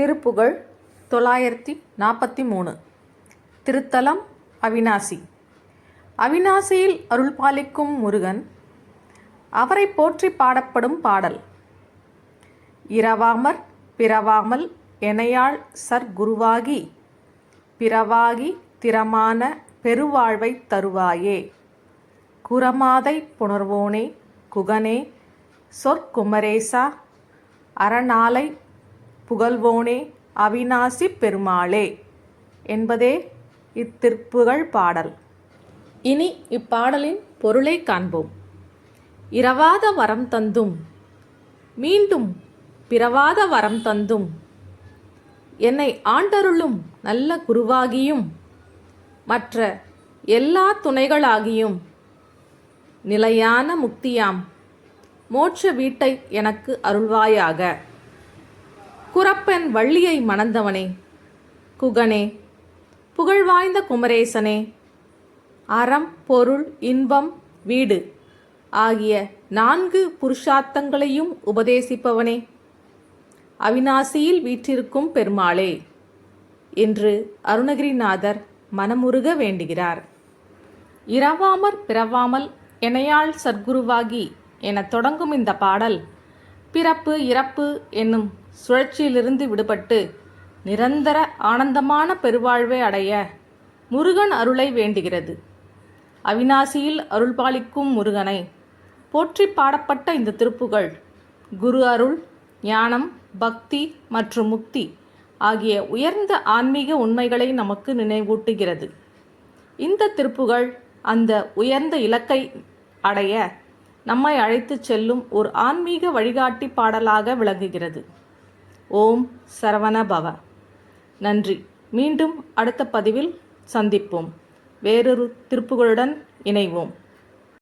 திருப்புகழ் தொள்ளாயிரத்தி நாற்பத்தி மூணு. திருத்தலம் அவினாசி அவினாசியில் அருள் அருள்பாலிக்கும் முருகன் அவரை போற்றி பாடப்படும் பாடல். இரவாமற் பிறவாமல் எனையாள் சர்க்குருவாகி பிறவாகி திறமான பெருவாழ்வை தருவாயே. குரமாதை புணர்வோனே குகனே சொற்குமரேசா அறநாளை புகழ்வோனே அவிநாசி பெருமாளே என்பதே இத்திருப்புகழ் பாடல். இனி இப்பாடலின் பொருளை காண்போம். இரவாத வரம் தந்தும் மீண்டும் பிறவாத வரம் தந்தும் என்னை ஆண்டருளும் நல்ல குருவாகியும் மற்ற எல்லா துணைகளாகியும் நிலையான முக்தியாம் மோட்ச வீட்டை எனக்கு அருள்வாயாக. குரப்பன் வள்ளியை மணந்தவனே. குகனே புகழ்வாய்ந்த குமரேசனே அறம் பொருள் இன்பம் வீடு ஆகிய நான்கு புருஷார்த்தங்களையும் உபதேசிப்பவனே. அவிநாசியில் வீற்றிருக்கும் பெருமாளே என்று அருணகிரிநாதர் மனமுருக வேண்டுகிறார். இரவாமற் பிறவாமல் எனையாள் சர்க்குருவாகி எனத் தொடங்கும் இந்த பாடல் பிறப்பு இறப்பு என்னும் சுழற்சியிலிருந்து விடுபட்டு நிரந்தர ஆனந்தமான பெருவாழ்வை அடைய முருகன் அருளை வேண்டுகிறது. அவிநாசியில் அருள்பாலிக்கும் முருகனை போற்றி பாடப்பட்ட இந்த திருப்புகள் குரு அருள் ஞானம் பக்தி மற்றும் முக்தி ஆகிய உயர்ந்த ஆன்மீக உண்மைகளை நமக்கு நினைவூட்டுகிறது. இந்த திருப்புகள் அந்த உயர்ந்த இலக்கை அடைய நம்மை அழைத்துச் செல்லும் ஒரு ஆன்மீக வழிகாட்டி பாடலாக விளங்குகிறது. ஓம் சரவணபவ. நன்றி. மீண்டும் அடுத்த பதிவில் சந்திப்போம். வேறொரு திருப்புகளுடன் இணைவோம்.